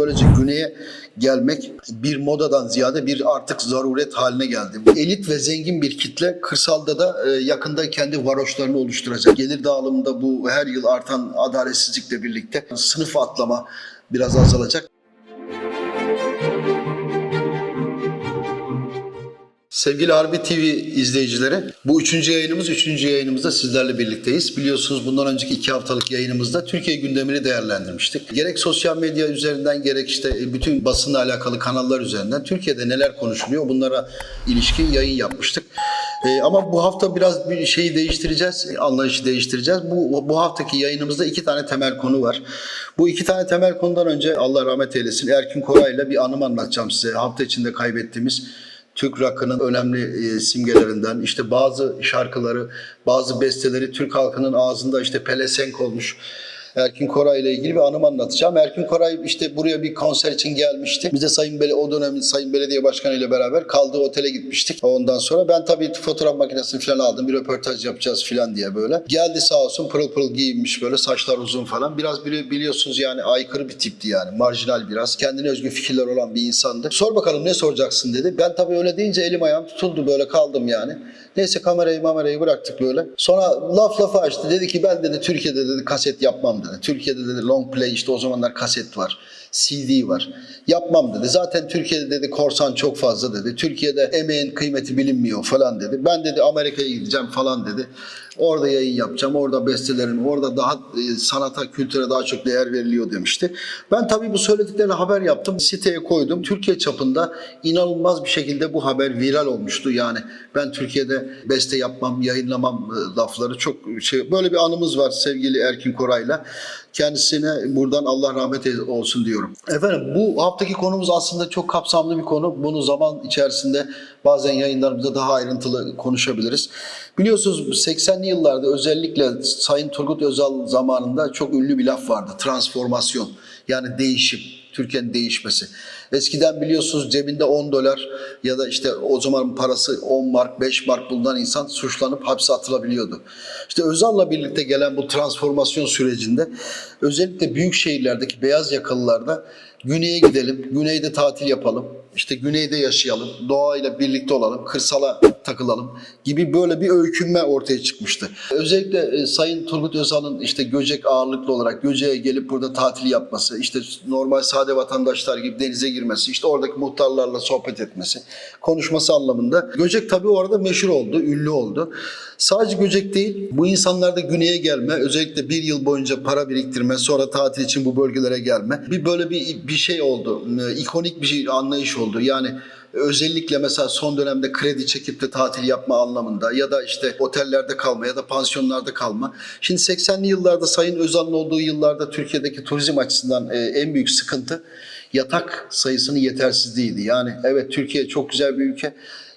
böylece güneye gelmek bir modadan ziyade bir artık zaruret haline geldi. Elit ve zengin bir kitle kırsalda da e, yakında kendi varoşlarını oluşturacak. Gelir dağılımında bu her yıl artan adaletsizlikle birlikte sınıf atlama biraz azalacak. Sevgili Harbi TV izleyicileri, bu üçüncü yayınımız, üçüncü yayınımızda sizlerle birlikteyiz. Biliyorsunuz bundan önceki iki haftalık yayınımızda Türkiye gündemini değerlendirmiştik. Gerek sosyal medya üzerinden gerek işte bütün basınla alakalı kanallar üzerinden Türkiye'de neler konuşuluyor bunlara ilişkin yayın yapmıştık. Ee, ama bu hafta biraz bir şeyi değiştireceğiz, anlayışı değiştireceğiz. Bu, bu haftaki yayınımızda iki tane temel konu var. Bu iki tane temel konudan önce Allah rahmet eylesin Erkin Koray'la bir anım anlatacağım size. Hafta içinde kaybettiğimiz Türk rock'ının önemli e, simgelerinden işte bazı şarkıları, bazı besteleri Türk halkının ağzında işte pelesenk olmuş. Erkin Koray ile ilgili bir anım anlatacağım. Erkin Koray işte buraya bir konser için gelmişti. Biz de Sayın Bele o dönemin Sayın Belediye Başkanı ile beraber kaldığı otele gitmiştik. Ondan sonra ben tabii fotoğraf makinesini falan aldım. Bir röportaj yapacağız falan diye böyle. Geldi sağ olsun pırıl pırıl giyinmiş böyle saçlar uzun falan. Biraz bili- biliyorsunuz yani aykırı bir tipti yani. Marjinal biraz. Kendine özgü fikirler olan bir insandı. Sor bakalım ne soracaksın dedi. Ben tabii öyle deyince elim ayağım tutuldu böyle kaldım yani. Neyse kamerayı mamerayı bıraktık böyle. Sonra laf lafı açtı. Dedi ki ben dedi Türkiye'de dedi kaset yapmam dedi. Türkiye'de dedi long play işte o zamanlar kaset var. CD var. Yapmam dedi. Zaten Türkiye'de dedi korsan çok fazla dedi. Türkiye'de emeğin kıymeti bilinmiyor falan dedi. Ben dedi Amerika'ya gideceğim falan dedi. Orada yayın yapacağım. Orada bestelerim, orada daha e, sanata, kültüre daha çok değer veriliyor demişti. Ben tabii bu söylediklerini haber yaptım. Siteye koydum. Türkiye çapında inanılmaz bir şekilde bu haber viral olmuştu. Yani ben Türkiye'de beste yapmam, yayınlamam e, lafları çok şey. Böyle bir anımız var sevgili Erkin Koray'la. Kendisine buradan Allah rahmet olsun diyorum. Efendim bu haftaki konumuz aslında çok kapsamlı bir konu. Bunu zaman içerisinde bazen yayınlarımızda daha ayrıntılı konuşabiliriz. Biliyorsunuz 80'li yıllarda özellikle Sayın Turgut Özal zamanında çok ünlü bir laf vardı. Transformasyon yani değişim. Türkiye'nin değişmesi. Eskiden biliyorsunuz cebinde 10 dolar ya da işte o zaman parası 10 mark, 5 mark bulunan insan suçlanıp hapse atılabiliyordu. İşte Özal'la birlikte gelen bu transformasyon sürecinde özellikle büyük şehirlerdeki beyaz yakalılarda güneye gidelim, güneyde tatil yapalım, işte güneyde yaşayalım, doğayla birlikte olalım, kırsala takılalım gibi böyle bir öykünme ortaya çıkmıştı. Özellikle e, Sayın Turgut Özal'ın işte Göcek ağırlıklı olarak Göcek'e gelip burada tatil yapması, işte normal sade vatandaşlar gibi denize girmesi, işte oradaki muhtarlarla sohbet etmesi, konuşması anlamında. Göcek tabii orada meşhur oldu, ünlü oldu. Sadece Göcek değil, bu insanlar da güneye gelme, özellikle bir yıl boyunca para biriktirme, sonra tatil için bu bölgelere gelme. Bir böyle bir bir şey oldu, ikonik bir şey, anlayış oldu. Yani özellikle mesela son dönemde kredi çekip de tatil yapma anlamında ya da işte otellerde kalma ya da pansiyonlarda kalma. Şimdi 80'li yıllarda Sayın Özal'ın olduğu yıllarda Türkiye'deki turizm açısından e, en büyük sıkıntı yatak sayısının yetersizliğiydi. Yani evet Türkiye çok güzel bir ülke.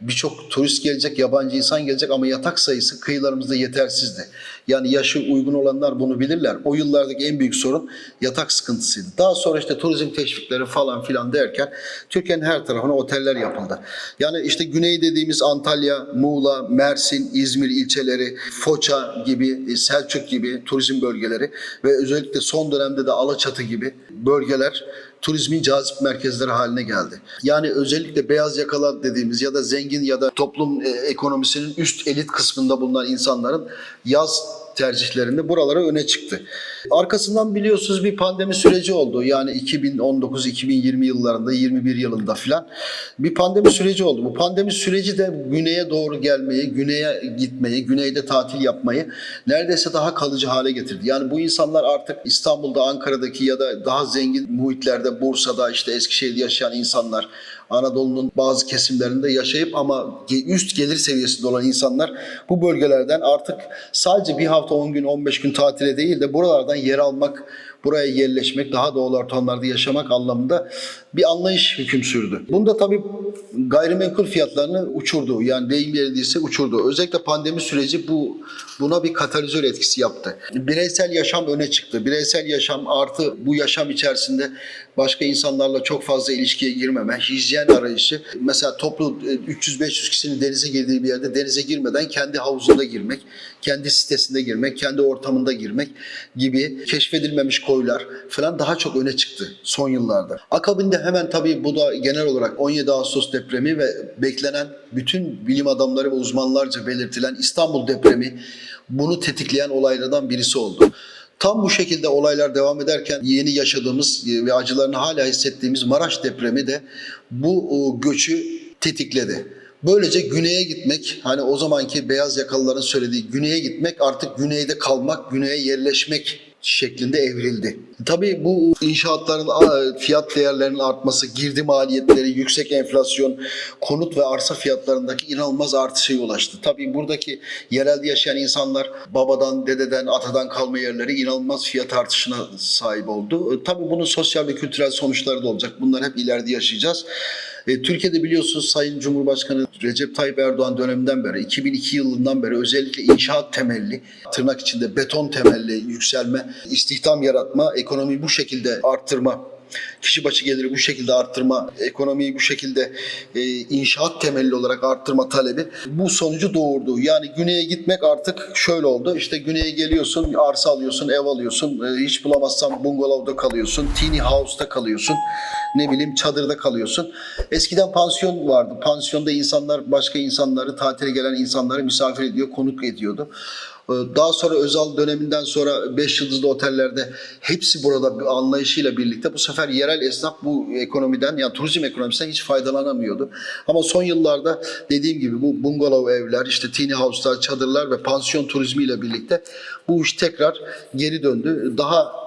Birçok turist gelecek, yabancı insan gelecek ama yatak sayısı kıyılarımızda yetersizdi. Yani yaşı uygun olanlar bunu bilirler. O yıllardaki en büyük sorun yatak sıkıntısıydı. Daha sonra işte turizm teşvikleri falan filan derken Türkiye'nin her tarafına oteller yapıldı. Yani işte güney dediğimiz Antalya, Muğla, Mersin, İzmir ilçeleri, Foça gibi, Selçuk gibi turizm bölgeleri ve özellikle son dönemde de Alaçatı gibi bölgeler turizmin cazip merkezleri haline geldi. Yani özellikle beyaz yakalar dediğimiz ya da zengin ya da toplum e, ekonomisinin üst elit kısmında bulunan insanların yaz tercihlerinde buralara öne çıktı. Arkasından biliyorsunuz bir pandemi süreci oldu. Yani 2019-2020 yıllarında, 21 yılında filan bir pandemi süreci oldu. Bu pandemi süreci de güneye doğru gelmeyi, güneye gitmeyi, güneyde tatil yapmayı neredeyse daha kalıcı hale getirdi. Yani bu insanlar artık İstanbul'da, Ankara'daki ya da daha zengin muhitlerde, Bursa'da, işte Eskişehir'de yaşayan insanlar Anadolu'nun bazı kesimlerinde yaşayıp ama üst gelir seviyesinde olan insanlar bu bölgelerden artık sadece bir hafta 10 gün 15 gün tatile değil de buralardan yer almak, buraya yerleşmek, daha doğal ortamlarda yaşamak anlamında bir anlayış hüküm sürdü. Bunda tabii gayrimenkul fiyatlarını uçurdu. Yani deyim yerindeyse uçurdu. Özellikle pandemi süreci bu buna bir katalizör etkisi yaptı. Bireysel yaşam öne çıktı. Bireysel yaşam artı bu yaşam içerisinde başka insanlarla çok fazla ilişkiye girmeme, hijyen arayışı. Mesela toplu e, 300-500 kişinin denize girdiği bir yerde denize girmeden kendi havuzunda girmek, kendi sitesinde girmek, kendi ortamında girmek gibi keşfedilmemiş toylar falan daha çok öne çıktı son yıllarda. Akabinde hemen tabii bu da genel olarak 17 Ağustos depremi ve beklenen bütün bilim adamları ve uzmanlarca belirtilen İstanbul depremi bunu tetikleyen olaylardan birisi oldu. Tam bu şekilde olaylar devam ederken yeni yaşadığımız e, ve acılarını hala hissettiğimiz Maraş depremi de bu o, göçü tetikledi. Böylece güneye gitmek, hani o zamanki beyaz yakalıların söylediği güneye gitmek artık güneyde kalmak, güneye yerleşmek şeklinde evrildi. Tabii bu inşaatların fiyat değerlerinin artması, girdi maliyetleri, yüksek enflasyon, konut ve arsa fiyatlarındaki inanılmaz artışa yol açtı. Tabii buradaki yerelde yaşayan insanlar babadan, dededen, atadan kalma yerleri inanılmaz fiyat artışına sahip oldu. E, Tabii bunun sosyal ve kültürel sonuçları da olacak. Bunları hep ileride yaşayacağız. E, Türkiye'de biliyorsunuz Sayın Cumhurbaşkanı Recep Tayyip Erdoğan döneminden beri, 2002 yılından beri özellikle inşaat temelli, tırnak içinde beton temelli yükselme, istihdam yaratma, ekonomiyi bu şekilde arttırma kişi başı geliri bu şekilde arttırma, ekonomiyi bu şekilde e, inşaat temelli olarak arttırma talebi bu sonucu doğurdu. Yani güneye gitmek artık şöyle oldu. İşte güneye geliyorsun, arsa alıyorsun, ev alıyorsun. E, hiç bulamazsan bungalovda kalıyorsun, tiny house'ta kalıyorsun. Ne bileyim çadırda kalıyorsun. Eskiden pansiyon vardı. Pansiyonda insanlar başka insanları, tatile gelen insanları misafir ediyor, konuk ediyordu. Ee, Daha sonra Özal döneminden sonra 5 yıldızlı otellerde hepsi burada anlayışıyla birlikte bu sefer yerel esnaf bu ekonomiden yani turizm ekonomisinden hiç faydalanamıyordu. Ama son yıllarda dediğim gibi bu bungalov evler, işte tiny house'lar, çadırlar ve pansiyon turizmiyle birlikte bu iş tekrar geri döndü. Daha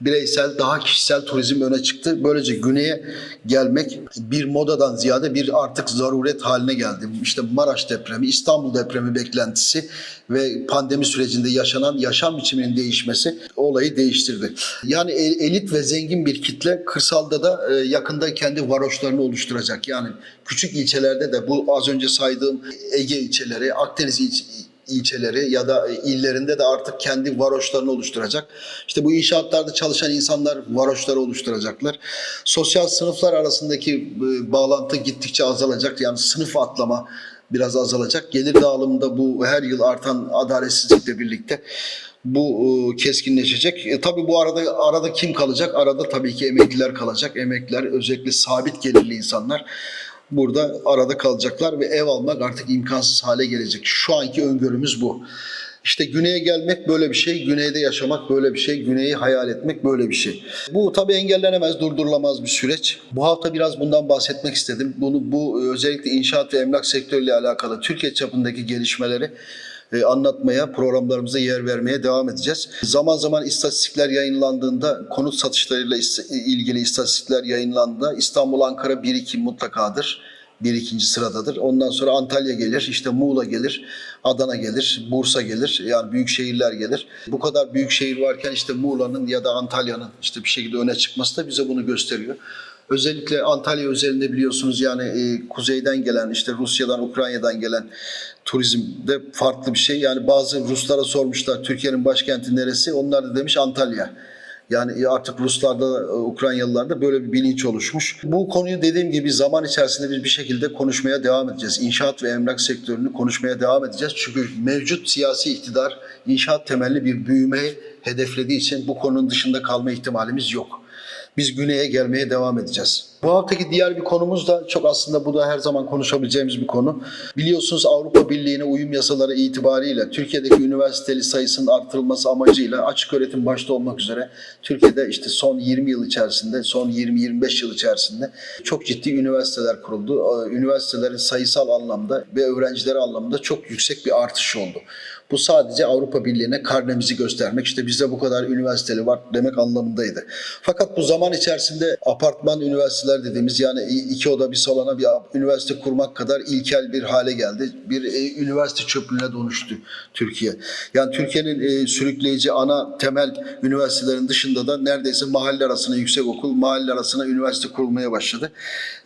bireysel, daha kişisel turizm öne çıktı. Böylece güneye gelmek bir modadan ziyade bir artık zaruret haline geldi. İşte Maraş depremi, İstanbul depremi beklentisi ve pandemi sürecinde yaşanan yaşam biçiminin değişmesi olayı değiştirdi. Yani el- elit ve zengin bir kitle kırsalda da e, yakında kendi varoşlarını oluşturacak. Yani küçük ilçelerde de bu az önce saydığım Ege ilçeleri, Akdeniz ilçeleri ilçeleri ya da illerinde de artık kendi varoşlarını oluşturacak. İşte bu inşaatlarda çalışan insanlar varoşları oluşturacaklar. Sosyal sınıflar arasındaki e, bağlantı gittikçe azalacak. Yani sınıf atlama biraz azalacak. Gelir dağılımında bu her yıl artan adaletsizlikle birlikte bu e, keskinleşecek. E, tabii bu arada arada kim kalacak? Arada tabii ki emekliler kalacak. Emekliler özellikle sabit gelirli insanlar burada arada kalacaklar ve ev almak artık imkansız hale gelecek. Şu anki öngörümüz bu. İşte güneye gelmek böyle bir şey, güneyde yaşamak böyle bir şey, güneyi hayal etmek böyle bir şey. Bu tabii engellenemez, durdurulamaz bir süreç. Bu hafta biraz bundan bahsetmek istedim. Bunu bu özellikle inşaat ve emlak sektörüyle alakalı Türkiye çapındaki gelişmeleri e, anlatmaya, programlarımıza yer vermeye devam edeceğiz. Zaman zaman istatistikler yayınlandığında, konut satışlarıyla ilgili istatistikler yayınlandığında İstanbul, Ankara 1-2 mutlakadır. Bir ikinci sıradadır. Ondan sonra Antalya gelir, işte Muğla gelir, Adana gelir, Bursa gelir. Yani büyük şehirler gelir. Bu kadar büyük şehir varken işte Muğla'nın ya da Antalya'nın işte bir şekilde öne çıkması da bize bunu gösteriyor. Özellikle Antalya özelinde biliyorsunuz yani e, kuzeyden gelen işte Rusya'dan, Ukrayna'dan gelen turizmde farklı bir şey. Yani bazı Ruslara sormuşlar Türkiye'nin başkenti neresi? Onlar da demiş Antalya. Yani artık Ruslarda, e, Ukraynalılarda böyle bir bilinç oluşmuş. Bu konuyu dediğim gibi zaman içerisinde biz bir şekilde konuşmaya devam edeceğiz. İnşaat ve emlak sektörünü konuşmaya devam edeceğiz. Çünkü mevcut siyasi iktidar inşaat temelli bir büyüme hedeflediği için bu konunun dışında kalma ihtimalimiz yok. Biz güneye gelmeye devam edeceğiz. Bu haftaki diğer bir konumuz da çok aslında bu da her zaman konuşabileceğimiz bir konu. Biliyorsunuz Avrupa Birliği'ne uyum yasaları itibariyle Türkiye'deki üniversiteli sayısının artırılması amacıyla açık öğretim başta olmak üzere Türkiye'de işte son 20 yıl içerisinde, son 20-25 yıl içerisinde çok ciddi üniversiteler kuruldu. Ee, Üniversitelerin sayısal anlamda ve öğrencileri anlamında çok yüksek bir artış oldu. Bu sadece Avrupa Birliği'ne karnemizi göstermek, işte bizde bu kadar üniversiteli var demek anlamındaydı. Fakat bu zaman içerisinde apartman üniversiteler dediğimiz yani iki oda bir salona bir üniversite kurmak kadar ilkel bir hale geldi. Bir e, üniversite çöplüğüne dönüştü Türkiye. Yani Türkiye'nin e, sürükleyici ana temel üniversitelerin dışında da neredeyse mahalle arasına yüksek okul, mahalle arasına üniversite kurulmaya başladı.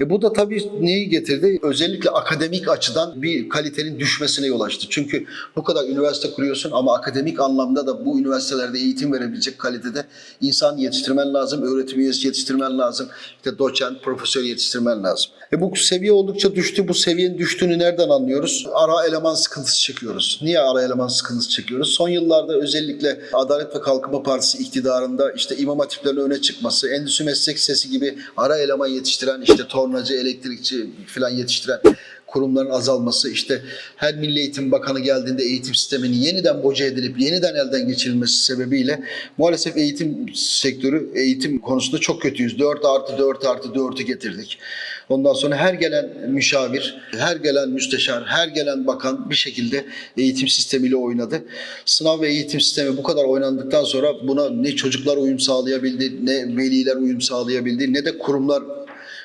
E, bu da tabii neyi getirdi? Özellikle akademik açıdan bir kalitenin düşmesine yol açtı. Çünkü bu kadar üniversite üniversite kuruyorsun ama akademik anlamda da bu üniversitelerde eğitim verebilecek kalitede insan yetiştirmen lazım, öğretim üyesi yetiştirmen lazım, işte doçent, profesör yetiştirmen lazım. E bu seviye oldukça düştü. Bu seviyenin düştüğünü nereden anlıyoruz? Ara eleman sıkıntısı çekiyoruz. Niye ara eleman sıkıntısı çekiyoruz? Son yıllarda özellikle Adalet ve Kalkınma Partisi iktidarında işte imam hatiplerin öne çıkması, endüstri meslek sesi gibi ara eleman yetiştiren, işte tornacı, elektrikçi falan yetiştiren kurumların azalması, işte her Milli Eğitim Bakanı geldiğinde eğitim sisteminin yeniden boca edilip yeniden elden geçirilmesi sebebiyle maalesef eğitim sektörü, eğitim konusunda çok kötüyüz. 4 artı 4 artı 4'ü getirdik. Ondan sonra her gelen müşavir, her gelen müsteşar, her gelen bakan bir şekilde eğitim sistemiyle oynadı. Sınav ve eğitim sistemi bu kadar oynandıktan sonra buna ne çocuklar uyum sağlayabildi, ne veliler uyum sağlayabildi, ne de kurumlar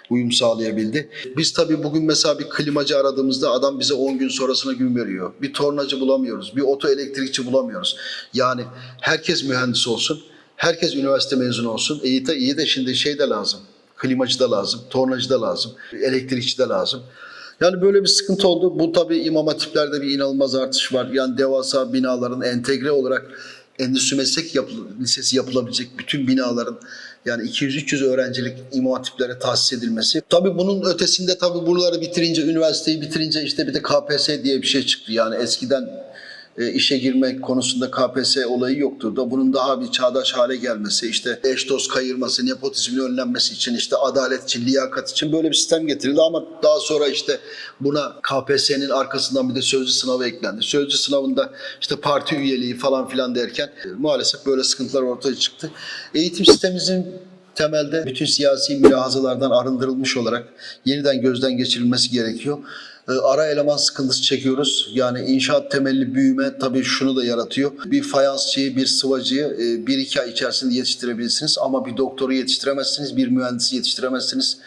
uyum sağlayabildi. Biz tabii bugün mesela bir klimacı aradığımızda adam bize 10 gün sonrasına gün veriyor. Bir tornacı bulamıyoruz, bir oto elektrikçi bulamıyoruz. Yani herkes mühendis olsun, herkes üniversite mezunu olsun. İyi de, iyi de şimdi şey de lazım, klimacı da lazım, tornacı da lazım, elektrikçi de lazım. Yani böyle bir sıkıntı oldu. Bu tabii imam hatiplerde bir inanılmaz artış var. Yani devasa binaların entegre olarak endüstri meslek yapı, lisesi yapılabilecek bütün binaların yani 200-300 öğrencilik imam hatiplere tahsis edilmesi. Tabii bunun ötesinde tabii buraları bitirince, üniversiteyi bitirince işte bir de KPSS diye bir şey çıktı. Yani eskiden e, işe girmek konusunda KPSS olayı yoktu da bunun daha bir çağdaş hale gelmesi, işte eş dost kayırması, nepotizmin önlenmesi için, işte adalet için, liyakat için böyle bir sistem getirildi ama daha sonra işte buna KPSS'nin arkasından bir de sözlü sınavı eklendi. Sözlü sınavında işte parti üyeliği falan filan derken e, maalesef böyle sıkıntılar ortaya çıktı. Eğitim sistemimizin temelde bütün siyasi mülahazalardan arındırılmış olarak yeniden gözden geçirilmesi gerekiyor. Ee, Ara eleman sıkıntısı çekiyoruz. Yani inşaat temelli büyüme tabii şunu da yaratıyor. Bir fayansçıyı, bir sıvacıyı e, bir iki ay içerisinde yetiştirebilirsiniz ama bir doktoru yetiştiremezsiniz, bir mühendisi yetiştiremezsiniz.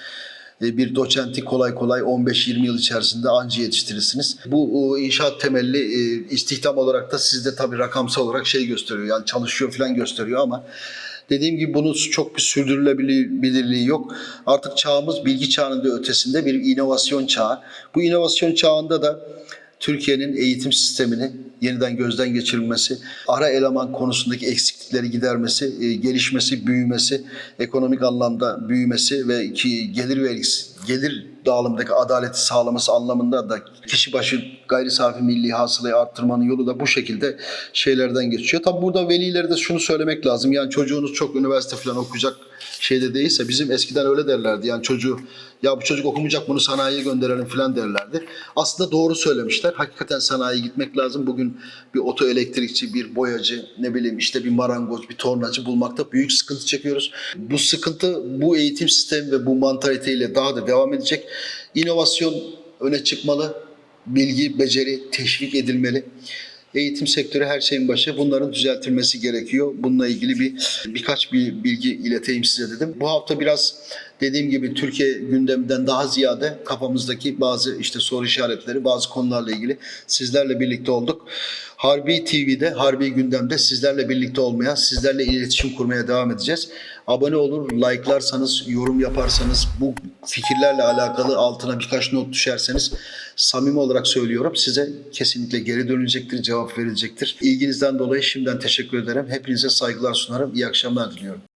E, Bir doçenti kolay kolay 15-20 yıl içerisinde anca yetiştirirsiniz. Bu inşaat temelli e, istihdam olarak da sizde tabii rakamsal olarak şey gösteriyor. Yani çalışıyor falan gösteriyor ama Dediğim gibi bunun çok bir sürdürülebilirliği yok. Artık çağımız bilgi çağının da ötesinde bir inovasyon çağı. Bu inovasyon çağında da Türkiye'nin eğitim sistemini yeniden gözden geçirilmesi, ara eleman konusundaki eksiklikleri gidermesi, e, gelişmesi, büyümesi, ekonomik anlamda büyümesi ve ki gelir vergisi, gelir dağılımındaki adaleti sağlaması anlamında da kişi başı gayri safi milli hasılayı arttırmanın yolu da bu şekilde şeylerden geçiyor. Tabi burada velilere de şunu söylemek lazım. Yani çocuğunuz çok üniversite falan okuyacak şeyde değilse bizim eskiden öyle derlerdi. Yani çocuğu ya bu çocuk okumayacak bunu sanayiye gönderelim falan derlerdi. Aslında doğru söylemişler. Hakikaten sanayiye gitmek lazım. Bugün bir oto elektrikçi, bir boyacı, ne bileyim işte bir marangoz, bir tornacı bulmakta büyük sıkıntı çekiyoruz. Bu sıkıntı bu eğitim sistemi ve bu mantaliteyle daha da devam edecek. İnovasyon öne çıkmalı. Bilgi, beceri teşvik edilmeli. Eğitim sektörü her şeyin başı. Bunların düzeltilmesi gerekiyor. Bununla ilgili bir birkaç bir bilgi ileteyim size dedim. Bu hafta biraz dediğim gibi Türkiye gündeminden daha ziyade kafamızdaki bazı işte soru işaretleri, bazı konularla ilgili sizlerle birlikte olduk. Harbi TV'de, Harbi Gündem'de sizlerle birlikte olmaya, sizlerle iletişim kurmaya devam edeceğiz. Abone olur, like'larsanız, yorum yaparsanız, bu fikirlerle alakalı altına birkaç not düşerseniz samimi olarak söylüyorum size kesinlikle geri dönülecektir, cevap verilecektir. İlginizden dolayı şimdiden teşekkür ederim. Hepinize saygılar sunarım. İyi akşamlar diliyorum.